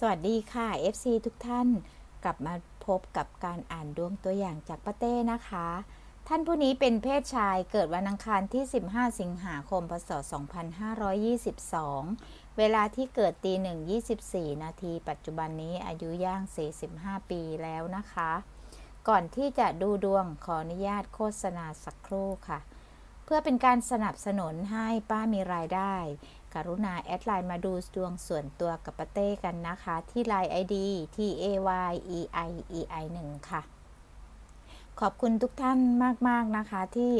สวัสดีค่ะ FC ทุกท่านกลับมาพบกับการอ่านดวงตัวอย่างจากป้าเต้นะคะ ท่านผู้นี้เป็นเพศชายเกิดวันอังคารที่ 15 สิงหาคม พศ 2522 เวลาที่เกิดตีหนึ่ง24 นาทีปัจจุบันนี้อายุย่าง 45 ปีแล้วนะคะ ก่อนที่จะดูดวงขออนุญาตโฆษณาสักครู่ค่ะ เพื่อเป็นการสนับสนุนให้ป้ามีรายได้ รุณาแอดไลน์มาดูดวงส่วนตัวกับป้าเต้กันนะคะ ที่ไลน์ ID t a y e i e i 1ค่ะ ขอบคุณทุกท่านมาก ๆ นะคะ ที่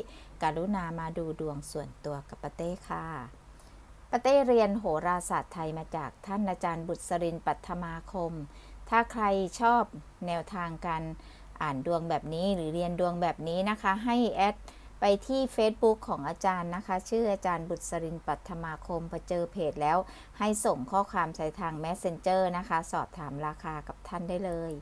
กรุณามาดูดวงส่วนตัวกับป้าเต้ค่ะป้าเต้เรียนโหราศาสตร์ไทยมาจากท่านอาจารย์บุตรสรินปัทมาคม ถ้าใครชอบแนวทางการอ่านดวงแบบนี้หรือเรียนดวงแบบนี้นะคะ ให้แอด ไปที่ Facebook ของอาจารย์นะคะ ชื่ออาจารย์บุตรสรินปัทมาคมพอเจอเพจแล้ว ให้ส่งข้อความใช้ทาง Messenger นะคะ สอบถามราคากับท่านได้เลย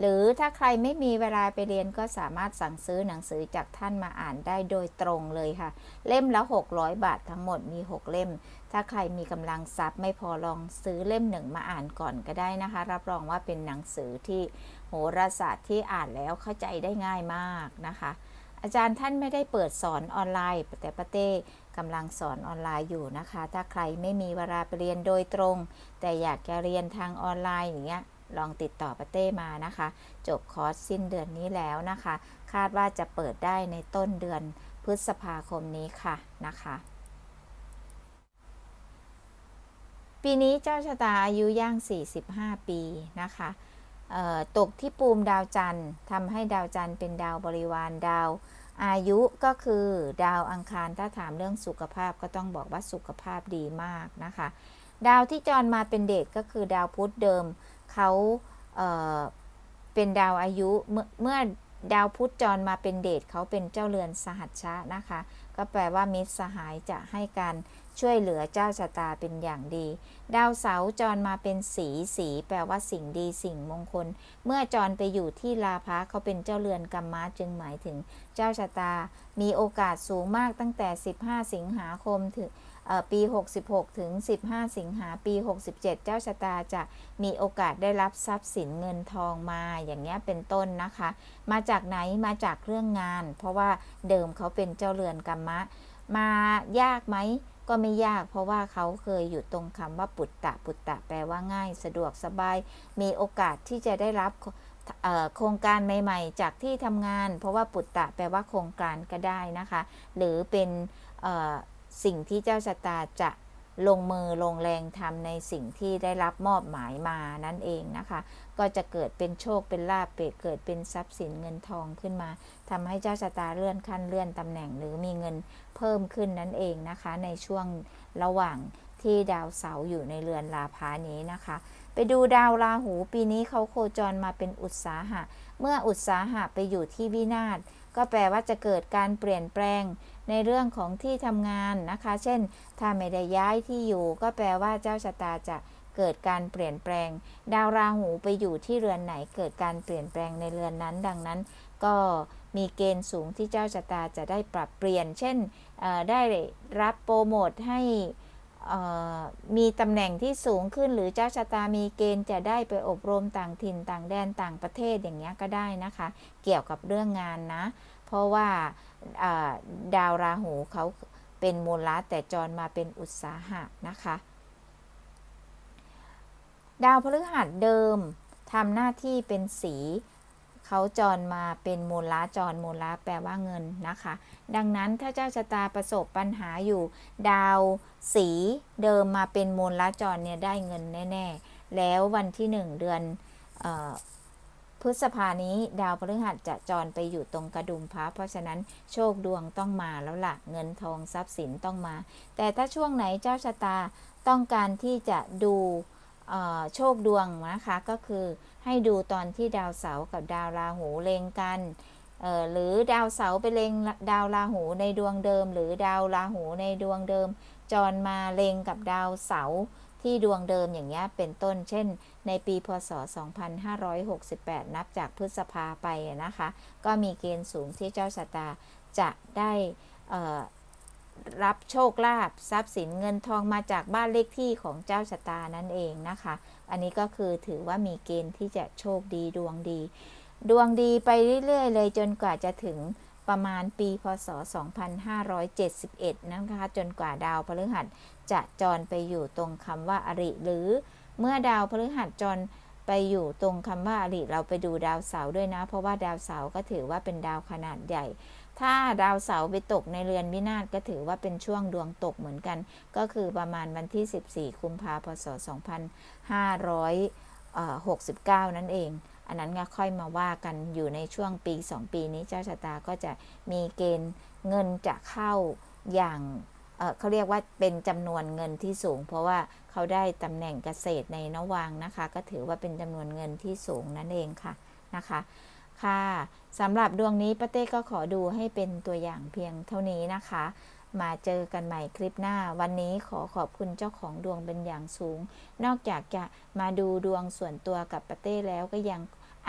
หรือถ้าใครไม่มีเวลาไปเรียนก็สามารถสั่งซื้อหนังสือจากท่านมาอ่านได้โดยตรงเลยค่ะ เล่มละ 600 บาททั้งหมดมี 6 เล่ม ถ้าใครมีกำลังทรัพย์ไม่พอลองซื้อเล่มหนึ่งมาอ่านก่อนก็ได้นะคะ รับรองว่าเป็นหนังสือที่โหราศาสตร์ที่อ่านแล้วเข้าใจได้ง่ายมากนะคะ อาจารย์ท่านไม่ได้เปิดสอนออนไลน์ แต่ปาเต้กำลังสอนออนไลน์อยู่นะคะ ถ้าใครไม่มีเวลาไปเรียนโดยตรง แต่อยากจะเรียนทางออนไลน์อย่างเงี้ยลองติดต่อปาเต้มานะคะ จบคอร์สสิ้นเดือนนี้แล้วนะคะ คาดว่าจะเปิดได้ในต้นเดือนพฤษภาคมนี้ค่ะนะคะปีนี้เจ้าชะตาอายุย่าง 45 ปีนะคะ ตกที่ปูมดาวจันทร์ทำให้ดาวจันทร์เป็นดาวบริวารดาว อายุก็คือดาวอังคารถ้าถามเรื่องสุขภาพก็ต้องบอกว่าสุขภาพดีมากนะคะ ดาวที่จรมาเป็นเด็กก็คือดาวพุธเดิมเขาเเป็นดาวอายุเมื่อเมื่อ ดาวพุธจรมาเป็นเดชเขาเป็นเจ้าเรือนสหัชชะนะคะ ก็แปลว่ามิตรสหายจะให้การช่วยเหลือเจ้าชะตาเป็นอย่างดี ดาวเสาจรมาเป็นสีสี แปลว่าสิ่งดีสิ่งมงคล เมื่อจรไปอยู่ที่ลาภะเขาเป็นเจ้าเรือนกรรมะจึงหมายถึงเจ้าชะตา มีโอกาสสูงมากตั้งแต่ 15 สิงหาคมถึง ปี 66 ถึง 15 สิงหาปี 67 เจ้าชะตาจะมีโอกาสได้รับทรัพย์สินเงินทองมาอย่างเงี้ยเป็นต้นนะคะ มาจากไหนมาจากเรื่องงาน เพราะว่าเดิมเขาเป็นเจ้าเรือนกรรมะ มายากไหมก็ไม่ยากเพราะว่าเขาเคยอยู่ตรงคำว่าปุตตะปุตตะแปลว่าง่าย สะดวกสบาย มีโอกาสที่จะได้รับโครงการใหม่ ๆ จากที่ทำงาน เพราะว่าปุตตะแปลว่าโครงการก็ได้นะคะ หรือเป็น สิ่งที่เจ้าชะตาจะลงมือลงแรงทำในสิ่งที่ได้รับมอบหมายมานั่นเองนะคะ ก็จะเกิดเป็นโชคเป็นลาภเกิดเป็นทรัพย์สินเงินทองขึ้นมาทำให้เจ้าชะตาเลื่อนขั้นเลื่อนตำแหน่งหรือมีเงินเพิ่มขึ้นนั่นเองนะคะ ในช่วงระหว่างที่ดาวเสาร์อยู่ในเรือนลาภานี้นะคะ ไปดูดาวราหูปีนี้เขาโคจรมาเป็นอุตสาหะ เมื่ออุตสาหะไปอยู่ที่วินาศ ก็แปลว่าจะเกิดการเปลี่ยนแปลงในเรื่องของที่ทำงานนะคะ เช่น ถ้าไม่ได้ย้ายที่อยู่ ก็แปลว่าเจ้าชะตาจะเกิดการเปลี่ยนแปลง ดาวราหูไปอยู่ที่เรือนไหน เกิดการเปลี่ยนแปลงในเรือนนั้น ดังนั้น ก็มีเกณฑ์สูงที่เจ้าชะตาจะได้ปรับเปลี่ยน เช่นได้รับโปรโมทให้ มีตำแหน่งที่สูงขึ้นหรือเจ้าชะตามีเกณฑ์จะได้ไปอบรมต่างถิ่นต่างแดนต่างประเทศอย่างเงี้ยก็ได้นะคะ เกี่ยวกับเรื่องงานนะ เพราะว่าดาวราหูเขาเป็นมูลละแต่จรมาเป็นอุตสาหะนะคะ ดาวพฤหัสเดิมทำหน้าที่เป็นสี เขาจรมาเป็นมูลละจรมูลละแปลว่าเงินนะคะ ดังนั้นถ้าเจ้าชะตาประสบปัญหาอยู่ ดาวสีเดิมมาเป็นมูลละจรเนี่ยได้เงินแน่ ๆ แล้ววันที่หนึ่งเดือนอพฤษภานี้ดาวพฤหัสจะจรไปอยู่ตรงกระดุมพระเพราะฉะนั้นโชคดวงต้องมาแล้วละ่ะเงินทองทรัพย์สินต้องมา แต่ถ้าช่วงไหนเจ้าชะตาต้องการที่จะดูโชคดวงนะคะก็คือ ให้ดูตอนที่ดาวเสาร์กับดาวราหูเลงกันหรือดาวเสาร์ไปเลงดาวราหูในดวงเดิม หรือดาวราหูในดวงเดิม จรมาเลงกับดาวเสาร์ที่ดวงเดิมอย่างเงี้ยเป็นต้น เช่น ในปีพศ 2568 นับจากพฤษภาไปนะคะ ก็มีเกณฑ์สูงที่เจ้าชะตาจะได้ รับโชคลาภทรัพย์สินเงินทองมาจากบ้านเลขที่ของเจ้าชะตานั่นเองนะคะ อันนี้ก็คือถือว่ามีเกณฑ์ที่จะโชคดีดวงดี ดวงดีไปเรื่อยๆ เลยจนกว่าจะถึงประมาณปีพศ 2571 นะคะ จนกว่าดาวพฤหัสจะจรไปอยู่ตรงคำว่าอริหรือเมื่อดาวพฤหัสจร ไปอยู่ตรงคำว่าอริเราไปดูดาวเสาร์ด้วยนะ เพราะว่าดาวเสาร์ก็ถือว่าเป็นดาวขนาดใหญ่ ถ้าดาวเสาร์ไปตกในเรือนวินาศก็ถือว่าเป็นช่วงดวงตกเหมือนกัน ก็คือประมาณวันที่ 14 กุมภาพันธ์พศ 2569 นั่นเอง อันนั้นก็ค่อยมาว่ากันอยู่ในช่วงปี 2 ปีนี้เจ้าชะตาก็จะมีเกณฑ์เงินจะเข้าอย่าง เขาเรียกว่าเป็นจำนวนเงินที่สูง เพราะว่าเขาได้ตำแหน่งเกษตรในนวางนะคะ ก็ถือว่าเป็นจำนวนเงินที่สูงนั่นเองค่ะนะคะค่ะสำหรับดวงนี้ป้าเต้ก็ขอดูให้เป็นตัวอย่างเพียงเท่านี้นะคะ มาเจอกันใหม่คลิปหน้า วันนี้ขอขอบคุณเจ้าของดวงเป็นอย่างสูง นอกจากจะมาดูดวงส่วนตัวกับป้าเต้แล้วก็ยัง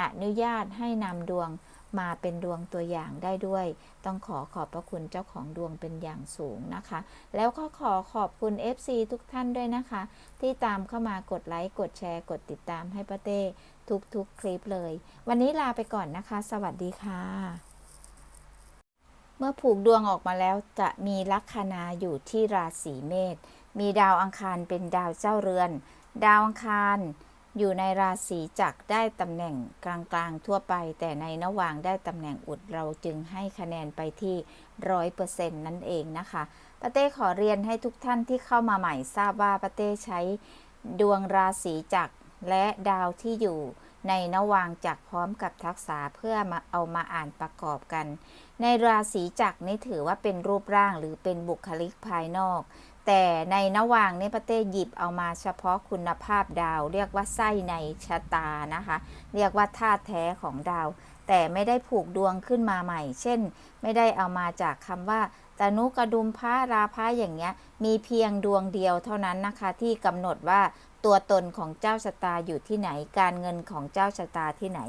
อนุญาตให้นำดวง มาเป็นดวงตัวอย่างได้ด้วย ต้องขอขอบพระคุณเจ้าของดวงเป็นอย่างสูงนะคะ แล้วก็ขอขอบคุณ FC ทุกท่านด้วยนะคะ ที่ตามเข้ามากดไลค์ กดแชร์ กดติดตามให้ป้าเต้ทุกๆคลิปเลย วันนี้ลาไปก่อนนะคะ สวัสดีค่ะ เมื่อผูกดวงออกมาแล้วจะมีลัคนาอยู่ที่ราศีเมษ มีดาวอังคารเป็นดาวเจ้าเรือน ดาวอังคาร อยู่ในราศีจักรได้ตำแหน่งกลางๆทั่วไป แต่ในนวางได้ตำแหน่งอุดเราจึงให้คะแนนไปที่ร้อยเปอร์เซ็นต์นั่นเองนะคะป้าเต้ขอเรียนให้ทุกท่านที่เข้ามาใหม่ทราบว่าป้าเต้ใช้ดวงราศีจักรและดาวที่อยู่ในนวางจักรพร้อมกับทักษะเพื่อมาเอามาอ่านประกอบกัน ในราศีจักรนี่ถือว่าเป็นรูปร่างหรือเป็นบุคลิกภายนอก แต่ในนว่างนี่ประเต้หยิบเอามาเฉพาะคุณภาพดาว เรียกว่าไส้ในชะตานะคะ เรียกว่าธาตุแท้ของดาว แต่ไม่ได้ผูกดวงขึ้นมาใหม่ เช่น ไม่ได้เอามาจากคำว่าตนุกระดุมพระราพระอย่างเงี้ย มีเพียงดวงเดียวเท่านั้นนะคะที่กำหนดว่าตัวตนของเจ้าชะตาอยู่ที่ไหน การเงินของเจ้าชะตาที่ไหน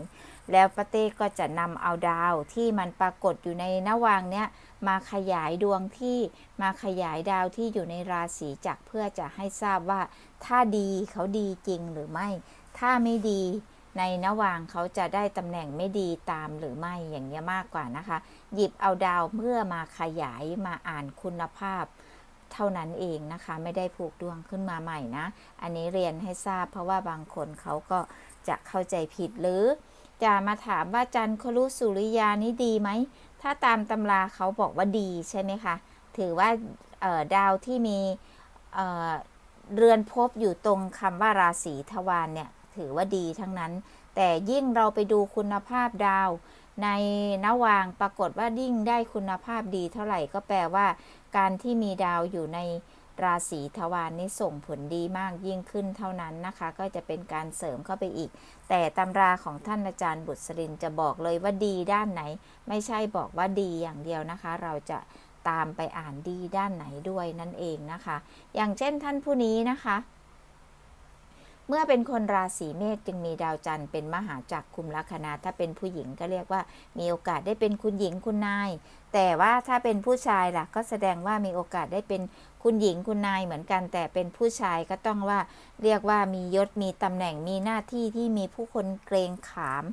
แล้วป้าเต้ก็จะนำเอาดาวที่มันปรากฏอยู่ในนวางเนี้ยมาขยายดวงที่มาขยายดาวที่อยู่ในราศีจักเพื่อจะให้ทราบว่า ถ้าดีเขาดีจริงหรือไม่ ถ้าไม่ดีในนวางเขาจะได้ตำแหน่งไม่ดีตามหรือไม่อย่างเงี้ยมากกว่านะคะ หยิบเอาดาวเพื่อมาขยายมาอ่านคุณภาพ เท่านั้นเองนะคะ ไม่ได้ผูกดวงขึ้นมาใหม่นะ อันนี้เรียนให้ทราบเพราะว่าบางคนเขาก็จะเข้าใจผิดหรือ จะมาถามว่าจันครุสุริยานี้ดีไหม ถ้าตามตำราเขาบอกว่าดีใช่ไหมคะ ถือว่าดาวที่มีเเรือนภพอยู่ตรงคำว่าราศีทวารเนี่ย ถือว่าดีทั้งนั้น แต่ยิ่งเราไปดูคุณภาพดาว ในนวางปรากฏว่ายิ่งได้คุณภาพดีเท่าไหร่ก็แปลว่า การที่มีดาวอยู่ใน ราศีทวารนี้ส่งผลดีมากยิ่งขึ้นเท่านั้นนะคะ ก็จะเป็นการเสริมเข้าไปอีก แต่ตำราของท่านอาจารย์บุตรสรินจะบอกเลยว่าดีด้านไหน ไม่ใช่บอกว่าดีอย่างเดียวนะคะ เราจะตามไปอ่านดีด้านไหนด้วยนั่นเองนะคะ อย่างเช่นท่านผู้นี้นะคะ เมื่อเป็นคนราศีเมษจึงมีดาวจันทร์เป็นมหาจักรคุมลัคนาถ้าเป็นผู้หญิงก็เรียกว่า มีโอกาสได้เป็นคุณหญิงคุณนาย แต่ว่าถ้าเป็นผู้ชายล่ะ ก็แสดงว่ามีโอกาสได้เป็นคุณหญิงคุณนายเหมือนกัน แต่เป็นผู้ชายก็ต้องว่าเรียกว่ามียศมีตำแหน่งมีหน้าที่ที่มีผู้คนเกรงขาม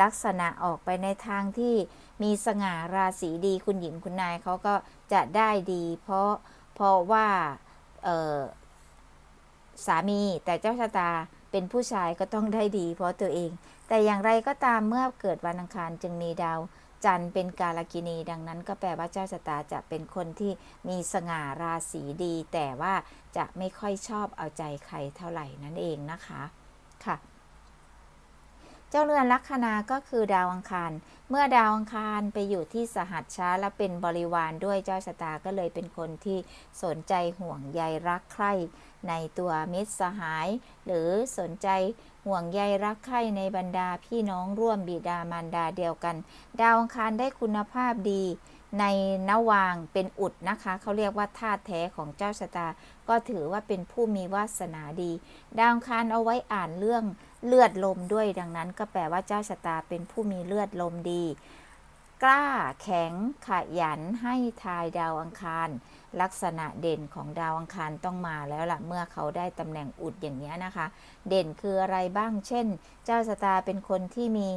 ลักษณะออกไปในทางที่มีสง่าราศีดีคุณหญิงคุณนายเขาก็จะได้ดี เพราะเพราะว่าสามีแต่เจ้าชะตาเป็นผู้ชายก็ต้องได้ดี เพราะตัวเอง แต่อย่างไรก็ตามเมื่อเกิดวันอังคารจึงมีดาว จันเป็นกาลกินีดังนั้นก็แปลว่าเจ้าชะตาจะเป็นคนที่มีสง่าราศีดี แต่ว่าจะไม่ค่อยชอบเอาใจใครเท่าไหร่นั่นเองนะคะค่ะ จ้าเรือนลัคนาก็คือดาวอังคาร เมื่อดาวอังคารไปอยู่ที่สหัสช้าและเป็นบริวารด้วยเจ้าชะตาก็เลยเป็นคนที่สนใจห่วงใยรักใคร่ในตัวมิตรสหาย หรือสนใจห่วงใยรักใคร่ในบรรดาพี่น้องร่วมบิดามารดาเดียวกัน ดาวอังคารได้คุณภาพดีในนวางเป็นอุดนะคะ เขาเรียกว่าธาตุแท้ของเจ้าชะตา ก็ถือว่าเป็นผู้มีวาสนาดี ดาวอังคารเอาไว้อ่านเรื่อง เลือดลมด้วยดังนั้นก็แปลว่าเจ้าชะตาเป็นผู้มีเลือดลมดี กล้าแข็งขยันให้ทายดาวอังคาร ลักษณะเด่นของดาวอังคารต้องมาแล้วล่ะเมื่อเขาได้ตำแหน่งอุดอย่างนี้นะคะ เด่นคืออะไรบ้าง เช่น เจ้าชะตาเป็นคนที่มี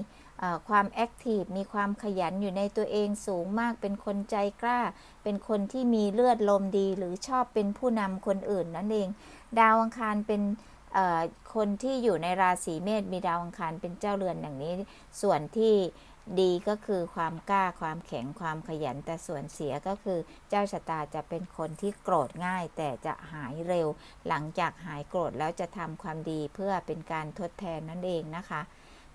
ความแอคทีฟมีความขยันอยู่ในตัวเองสูงมากเป็นคนใจกล้า เป็นคนที่มีเลือดลมดีหรือชอบเป็นผู้นำคนอื่นนั่นเอง ดาวอังคารเป็น คนที่อยู่ในราศีเมษมีดาวอังคารเป็นเจ้าเรือนอย่างนี้ ส่วนที่ดีก็คือความกล้าความแข็งความขยันแต่ส่วนเสียก็คือเจ้าชะตาจะเป็นคนที่โกรธง่าย แต่จะหายเร็ว หลังจากหายโกรธแล้วจะทำความดีเพื่อเป็นการทดแทนนั่นเองนะคะ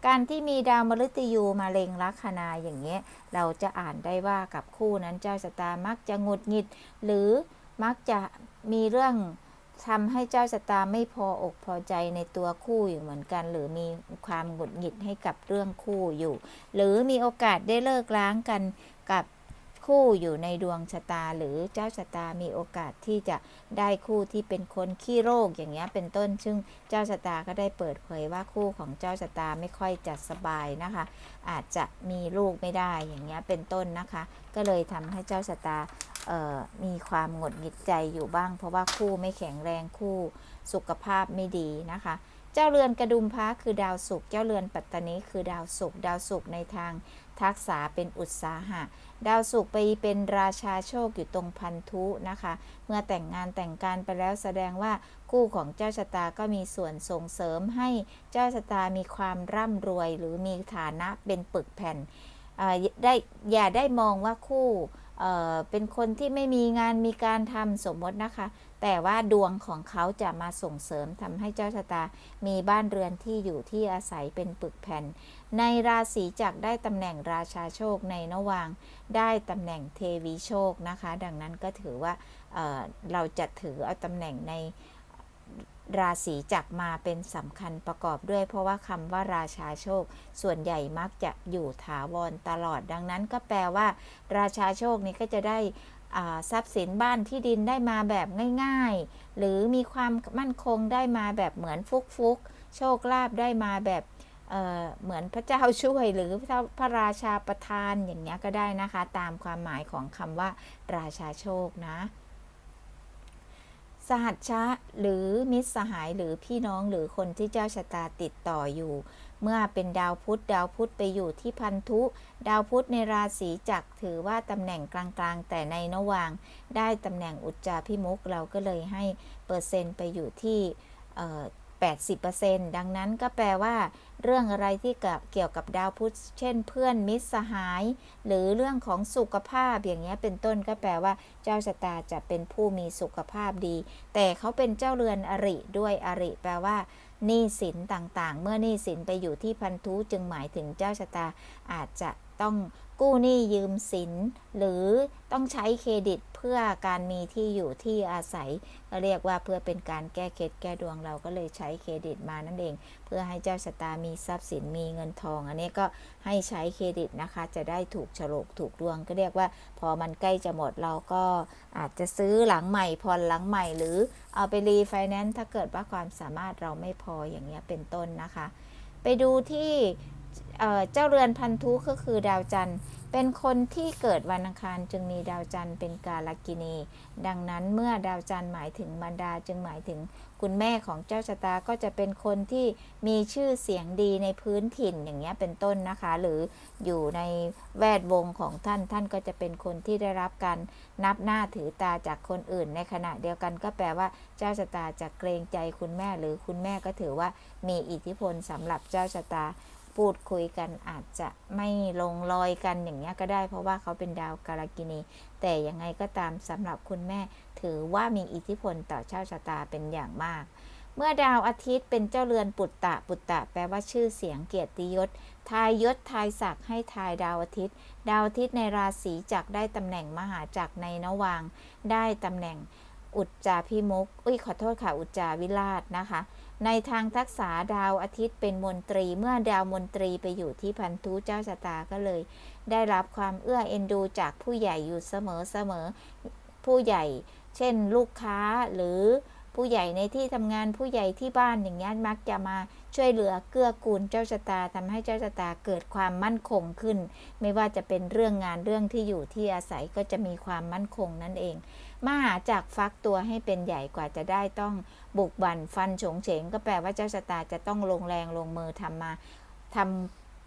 การที่มีดาวมฤตยูมาเล็งลัคนาอย่างเงี้ยเราจะอ่านได้ว่ากับคู่นั้นเจ้าชะตามักจะหงุดหงิด หรือมักจะมีเรื่อง ทำให้เจ้าชะตาไม่พออกพอใจในตัวคู่อยู่เหมือนกัน หรือมีความหงุดหงิดให้กับเรื่องคู่อยู่ หรือมีโอกาสได้เลิกล้างกันกับคู่อยู่ในดวงชะตาหรือเจ้าชะตามีโอกาสที่จะได้คู่ที่เป็นคนขี้โรคอย่างเงี้ยเป็นต้น ซึ่งเจ้าชะตาก็ได้เปิดเผยว่าคู่ของเจ้าชะตาไม่ค่อยจะสบายนะคะ อาจจะมีลูกไม่ได้อย่างเงี้ยเป็นต้นนะคะ ก็เลยทำให้เจ้าชะตา มีความหงุดหงิดใจอยู่บ้าง เพราะว่าคู่ไม่แข็งแรงคู่สุขภาพไม่ดีนะคะ เจ้าเรือนกระดุมพระคือดาวศุกร์เจ้าเรือนปัตตานีคือดาวศุกร์ดาวศุกร์ในทางทักษะเป็นอุตสาหะ ดาวศุกร์ไปเป็นราชาโชคอยู่ตรงพันธุนะคะ เมื่อแต่งงานแต่งการไปแล้วแสดงว่าคู่ของเจ้าชะตาก็มีส่วนส่งเสริมให้เจ้าชะตามีความร่ำรวย หรือมีฐานะเป็นปึกแผ่นได้อย่าได้มองว่าคู่ เเป็นคนที่ไม่มีงานมีการทำสมมตินะคะ แต่ว่าดวงของเขาจะมาส่งเสริมทำให้เจ้าชะตา มีบ้านเรือนที่อยู่ที่อาศัยเป็นปึกแผ่น ในราศีจักได้ตำแหน่งราชาโชคในนวาง ได้ตำแหน่งเทวีโชคนะคะ ดังนั้นก็ถือว่าเเราจะถือเอาตำแหน่งใน ราศีจักมาเป็นสำคัญประกอบด้วย เพราะว่าคำว่าราชาโชค ส่วนใหญ่มักจะอยู่ถาวรตลอดดังนั้นก็แปลว่า ราชาโชคนี้ก็จะได้ทรัพย์สินบ้านที่ดินได้มาแบบง่าย ๆ หรือมีความมั่นคงได้มาแบบเหมือนฟุกๆ โชคลาภได้มาแบบเเหมือนพระเจ้าช่วยหรือพระราชาประทานอย่างเงี้ยก็ได้นะคะ ตามความหมายของคำว่าราชาโชคนะ สหัชชะหรือมิตรสหายหรือพี่น้องหรือคนที่เจ้าชะตาติดต่ออยู่ เมื่อเป็นดาวพุธดาวพุธไปอยู่ที่พันธุ ดาวพุธในราศีจักรถือว่าตำแหน่งกลางๆ แต่ในนวาง ได้ตำแหน่งอุจจาพิมุกเราก็เลยให้เปอร์เซ็นต์ไปอยู่ที่ 80%ดังนั้นก็แปลว่า เรื่องอะไรที่เกี่ยวกับดาวพุธเช่นเพื่อนมิตรสหาย หรือเรื่องของสุขภาพอย่างเงี้ยเป็นต้นก็แปลว่า เจ้าชะตาจะเป็นผู้มีสุขภาพดี แต่เขาเป็นเจ้าเรือนอริด้วยอริ แปลว่าหนี้สินต่างๆ เมื่อหนี้สินไปอยู่ที่พันธุจึงหมายถึงเจ้าชะตาอาจจะต้อง กู้หนี้ยืมสิน หรือต้องใช้เครดิตเพื่อการมีที่อยู่ที่อาศัยก็เรียกว่าเพื่อเป็นการแก้เคล็ดแก้ดวงเราก็เลยใช้เครดิตมานั่นเอง เพื่อให้เจ้าชะตามีทรัพย์สินมีเงินทอง อันนี้ก็ให้ใช้เครดิตนะคะ จะได้ถูกฉลกถูกดวงก็เรียกว่า พอมันใกล้จะหมดเราก็อาจจะซื้อหลังใหม่ผ่อนหลังใหม่ หรือเอาไปรีไฟแนนซ์ถ้าเกิดว่าความสามารถเราไม่พออย่างเงี้ยเป็นต้นนะคะ ไปดูที่ เจ้าเรือนพันธุก็คือดาวจันทร์ เป็นคนที่เกิดวันอังคารจึงมีดาวจันทร์เป็นกาลกินี ดังนั้นเมื่อดาวจันทร์หมายถึงมารดาจึงหมายถึงคุณแม่ของเจ้าชะตาก็จะเป็นคนที่มีชื่อเสียงดีในพื้นถิ่นอย่างเงี้ยเป็นต้นนะคะ หรืออยู่ในแวดวงของท่านท่านก็จะเป็นคนที่ได้รับการนับหน้าถือตาจากคนอื่น ในขณะเดียวกันก็แปลว่าเจ้าชะตาจะเกรงใจคุณแม่ หรือคุณแม่ก็ถือว่ามีอิทธิพลสำหรับเจ้าชะตา พูดคุยกันอาจจะไม่ลงรอยกันอย่างเงี้ก็ได้ เพราะว่าเขาเป็นดาวกาลกินี แต่ยังไงก็ตามสำหรับคุณแม่ ถือว่ามีอิทธิพลต่อเจ้าชะตาเป็นอย่างมาก เมื่อดาวอาทิตย์เป็นเจ้าเรือนปุตตะปุตตะ แปลว่าชื่อเสียงเกียรติยศทายยศทายศักดิ์ให้ทายดาวอาทิตย์ ดาวอาทิตย์ในราศีจักได้ตำแหน่งมหาจักรในนวาง ได้ตำแหน่งอุจจาพิมุกอุ้ยขอโทษค่ะอุจจาวิราชนะคะ ในทางทักษะดาวอาทิตย์เป็นมนตรี เมื่อดาวมนตรีไปอยู่ที่พันธุเจ้าชะตาก็เลย ได้รับความเอื้อเอ็นดูจากผู้ใหญ่อยู่เสมอเสมอผู้ใหญ่ เช่น ลูกค้าหรือผู้ใหญ่ในที่ทำงานผู้ใหญ่ที่บ้านอย่างเงี้ยมักจะมาช่วยเหลือเกื้อกูลเจ้าชะตาทำให้เจ้าชะตาเกิดความมั่นคงขึ้น ไม่ว่าจะเป็นเรื่องงานเรื่องที่อยู่ที่อาศัยก็จะมีความมั่นคงนั่นเอง มาจากฟักตัวให้เป็นใหญ่กว่าจะได้ต้องบุกบั่นฟันฉงเฉง ก็แปลว่าเจ้าชะตาจะต้องลงแรงลงมือทำมาท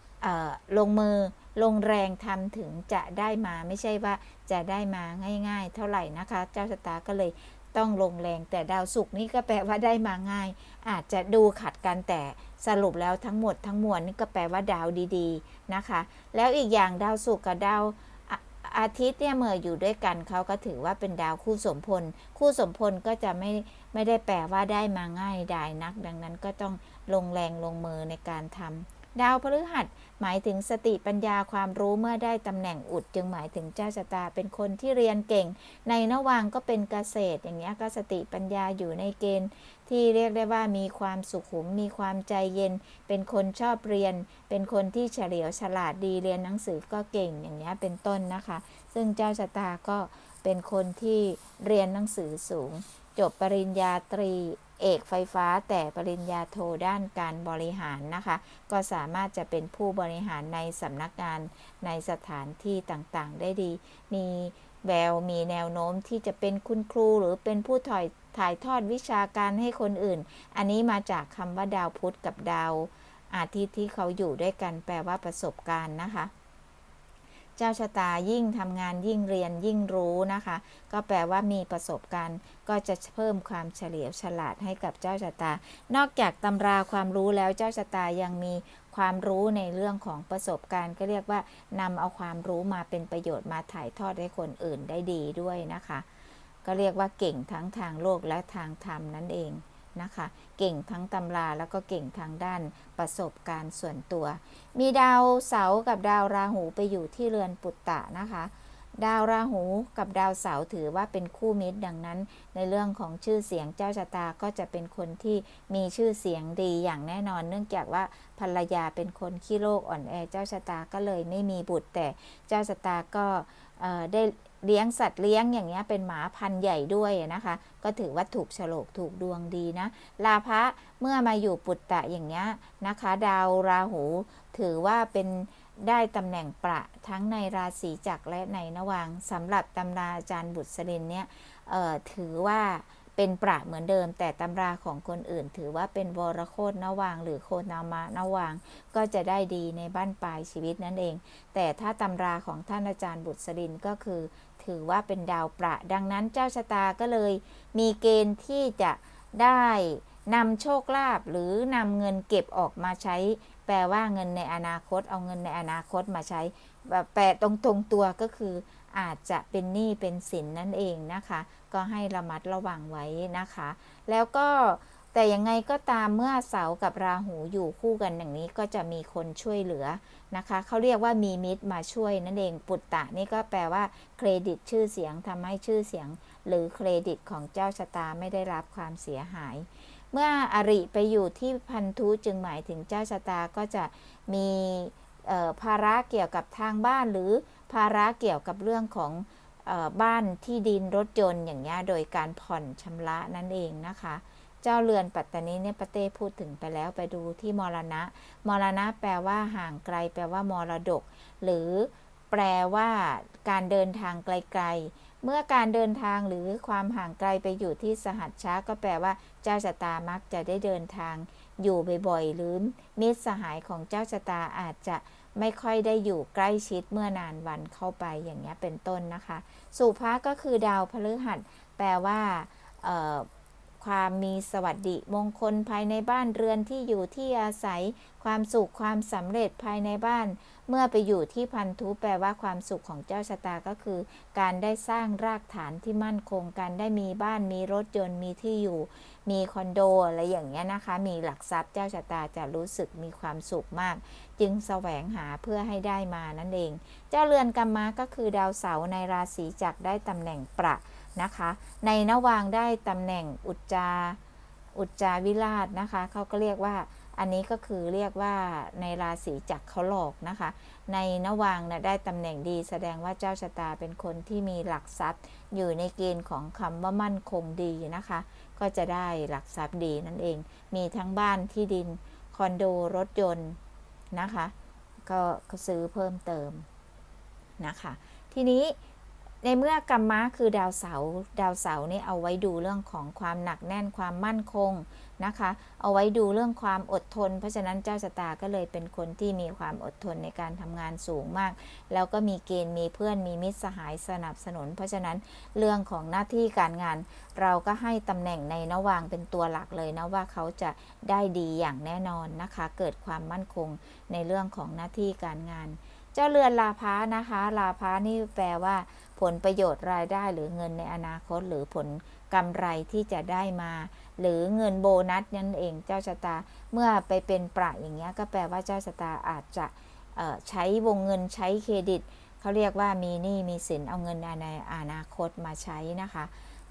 ำลงมือลงแรงทำถึงจะได้มาไม่ใช่ว่าจะได้มาง่าย ๆ เท่าไหร่นะคะ เจ้าชะตาก็เลยต้องลงแรงแต่ดาวศุกร์นี่ก็แปลว่าได้มาง่าย อาจจะดูขัดกันแต่สรุปแล้วทั้งหมดทั้งมวลนี่ก็แปลว่าดาวดีๆนะคะ แล้วอีกอย่างดาวศุกร์กับดาว อาทิตย์เนี่ยเมื่ออยู่ด้วยกันเขาก็ถือว่าเป็นดาวคู่สมพล คู่สมพลก็จะไม่ไม่ได้แปลว่าได้มาง่ายดายนัก ดังนั้นก็ต้องลงแรงลงมือในการทำ ดาวพฤหัสหมายถึงสติปัญญาความรู้เมื่อได้ตำแหน่งอุด จึงหมายถึงเจ้าชะตาเป็นคนที่เรียนเก่ง ในนวางก็เป็นเกษตร อย่างเงี้ยก็สติปัญญาอยู่ในเกณฑ์ ที่เรียกได้ว่ามีความสุขุม มีความใจเย็น เป็นคนชอบเรียน เป็นคนที่เฉลียวฉลาดดีเรียนหนังสือก็เก่งอย่างเงี้ยเป็นต้นนะคะ ซึ่งเจ้าชะตาก็เป็นคนที่เรียนหนังสือสูง จบปริญญาตรี เอกไฟฟ้าแต่ปริญญาโทด้านการบริหารนะคะ ก็สามารถจะเป็นผู้บริหารในสำนักงานในสถานที่ต่างๆ ได้ดี มีแววมีแนวโน้มที่จะเป็นคุณครูหรือเป็นผู้ถ่ายถ่ายทอดวิชาการให้คนอื่น อันนี้มาจากคำว่าดาวพุธกับดาวอาทิตย์ที่เขาอยู่ด้วยกันแปลว่าประสบการณ์นะคะ เจ้าชะตายิ่งทำงานยิ่งเรียนยิ่งรู้นะคะ ก็แปลว่ามีประสบการณ์ ก็จะเพิ่มความเฉลียวฉลาดให้กับเจ้าชะตา นอกจากตำราความรู้แล้วเจ้าชะตายังมีความรู้ในเรื่องของประสบการณ์ ก็เรียกว่านำเอาความรู้มาเป็นประโยชน์มาถ่ายทอดให้คนอื่นได้ดีด้วยนะคะ ก็เรียกว่าเก่งทั้งทางโลกและทางธรรมนั่นเอง นะคะ เก่งทั้งตำราแล้วก็เก่งทางด้านประสบการณ์ส่วนตัว มีดาวเสาร์กับดาวราหูไปอยู่ที่เรือนปุตตะนะคะดาวราหูกับดาวเสาร์ถือว่าเป็นคู่มิตรดังนั้น ในเรื่องของชื่อเสียงเจ้าชะตาก็จะเป็นคนที่มีชื่อเสียงดีอย่างแน่นอน เนื่องจากว่าภรรยาเป็นคนขี้โรคอ่อนแอเจ้าชะตาก็เลยไม่มีบุตรแต่เจ้าชะตาก็ได้ เลี้ยงสัตว์เลี้ยงอย่างเงี้ยเป็นหมาพันธุ์ใหญ่ด้วยนะคะ ก็ถือว่าถูกโฉลกถูกดวงดีนะลาภะเมื่อมาอยู่ปุตตะอย่างเงี้ยนะคะ ดาวราหู ถือว่าเป็นได้ตำแหน่งประทั้งในราศีจักรและในนวังสำหรับตำราอาจารย์บุตรสรินเนี่ยเออถือว่า เป็นประเหมือนเดิม แต่ตำราของคนอื่น ถือว่าเป็นวรโคตนวาง หรือโคนามะนวาง ก็จะได้ดีในบ้านปลายชีวิตนั่นเอง แต่ถ้าตำราของท่านอาจารย์บุตรสรินก็คือ ถือว่าเป็นดาวประ ดังนั้นเจ้าชะตาก็เลย มีเกณฑ์ที่จะได้นำโชคลาภหรือนำเงินเก็บออกมาใช้ แปลว่าเงินในอนาคต เอาเงินในอนาคตมาใช้แบบแปลตรงตรงตัวก็คือ อาจจะเป็นหนี้เป็นสินนั่นเองนะคะ ก็ให้ระมัดระวังไว้นะคะ แล้วก็แต่ยังไงก็ตามเมื่อเสากับราหูอยู่คู่กันอย่างนี้ก็จะมีคนช่วยเหลือนะคะเขาเรียกว่ามีมิตรมาช่วยนั่นเองปุตตะนี่ก็แปลว่าเครดิตชื่อเสียงทำให้ชื่อเสียง หรือเครดิตของเจ้าชะตาไม่ได้รับความเสียหาย เมื่ออริไปอยู่ที่พันธุจึงหมายถึงเจ้าชะตาก็จะมีภาระเกี่ยวกับทางบ้านหรือ ภาระเกี่ยวกับเรื่องของบ้านที่ดินรถยนต์อย่างเงี้ยโดยการผ่อนชำระนั่นเองนะคะ เจ้าเรือนปัตตานีเนี่ยปะเต้พูดถึงไปแล้วไปดูที่มรณะ มรณะแปลว่าห่างไกล แปลว่ามรดก หรือแปลว่าการเดินทางไกลๆ เมื่อการเดินทางหรือความห่างไกลไปอยู่ที่สหัสช้าก็แปลว่า เจ้าชะตามักจะได้เดินทางอยู่บ่อยๆ หรือมิตรสหายของเจ้าชะตาอาจจะ ไม่ค่อยได้อยู่ใกล้ชิดเมื่อนานวันเข้าไปอย่างเงี้ยเป็นต้นนะคะ สุภาก็คือดาวพฤหัส แปลว่าความมีสวัสดิมงคลภายในบ้านเรือนที่อยู่ที่อาศัย ความสุขความสำเร็จภายในบ้าน เมื่อไปอยู่ที่พันธุแปลว่าความสุขของเจ้าชะตาก็คือ การได้สร้างรากฐานที่มั่นคงการได้มีบ้านมีรถยนต์มีที่อยู่ มีคอนโดอะไรอย่างเงี้ยนะคะ มีหลักทรัพย์เจ้าชะตาจะรู้สึกมีความสุขมาก จึงแสวงหาเพื่อให้ได้มานั่นเอง เจ้าเรือนกรรมะก็คือดาวเสาร์ในราศีจักรได้ตำแหน่งประนะคะ ในนวางได้ตำแหน่งอุจจาอุจจาวิราชนะคะเขาก็เรียกว่าอันนี้ก็คือเรียกว่าในราศีจักรเขาหลอกนะคะ ในนวางนะได้ตำแหน่งดีแสดงว่าเจ้าชะตาเป็นคนที่มีหลักทรัพย์ อยู่ในเกณฑ์ของคำว่ามั่นคงดีนะคะ ก็จะได้หลักทรัพย์ดีนั่นเอง มีทั้งบ้านที่ดิน คอนโดรถยนต์ นะคะ ก็ซื้อเพิ่มเติมนะคะ ทีนี้ ในเมื่อกรรมะคือดาวเสาร์ดาวเสาร์นี่เอาไว้ดูเรื่องของความหนักแน่นความมั่นคงนะคะ เอาไว้ดูเรื่องความอดทน เพราะฉะนั้นเจ้าชะตาก็เลยเป็นคนที่มีความอดทนในการทำงานสูงมาก แล้วก็มีเกณฑ์มีเพื่อนมีมิตรสหายสนับสนุน เพราะฉะนั้นเรื่องของหน้าที่การงาน เราก็ให้ตำแหน่งในนวางเป็นตัวหลักเลยนะว่าเขาจะได้ดีอย่างแน่นอนนะคะ เกิดความมั่นคงในเรื่องของหน้าที่การงาน เจ้าเรือนลาภานะคะ ลาภานี่แปลว่า ผลประโยชน์รายได้หรือเงินในอนาคต หรือผลกำไรที่จะได้มา หรือเงินโบนัสนั่นเองเจ้าชะตาเมื่อไปเป็นประอย่างเงี้ยก็แปลว่าเจ้าชะตาอาจจะใช้วงเงินใช้เครดิตเขาเรียกว่ามีหนี้มีสินเอาเงินในอนาคตมาใช้นะคะ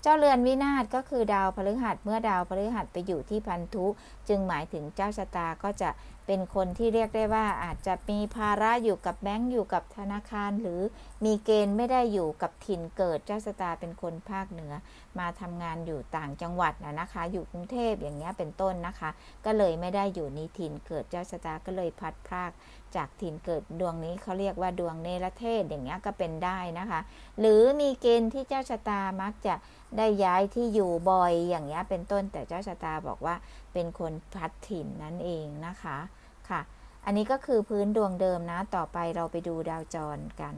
จ้าเรือนวินาศก็คือดาวพฤหัสเมื่อดาวพฤหัสไปอยู่ที่พันธุ จึงหมายถึงเจ้าชะตาก็จะเป็นคนที่เรียกได้ว่าอาจจะมีภาระอยู่กับแบงก์อยู่กับธนาคาร หรือมีเกณฑ์ไม่ได้อยู่กับถิ่นเกิดเจ้าชะตาเป็นคนภาคเหนือ มาทำงานอยู่ต่างจังหวัดนะนะคะ อยู่กรุงเทพอย่างเงี้ยเป็นต้นนะคะ ก็เลยไม่ได้อยู่ในถิ่นเกิดเจ้าชะตาก็เลยพัดพราก จากถิ่นเกิดดวงนี้เขาเรียกว่าดวงเนรเทศอย่างเงี้ยก็เป็นได้นะคะ หรือมีเกณฑ์ที่เจ้าชะตามักจะได้ย้ายที่อยู่บ่อยอย่างเงี้ยเป็นต้นแต่เจ้าชะตาบอกว่าเป็นคนพัดถิ่นนั่นเองนะคะค่ะ อันนี้ก็คือพื้นดวงเดิมนะต่อไปเราไปดูดาวจรกัน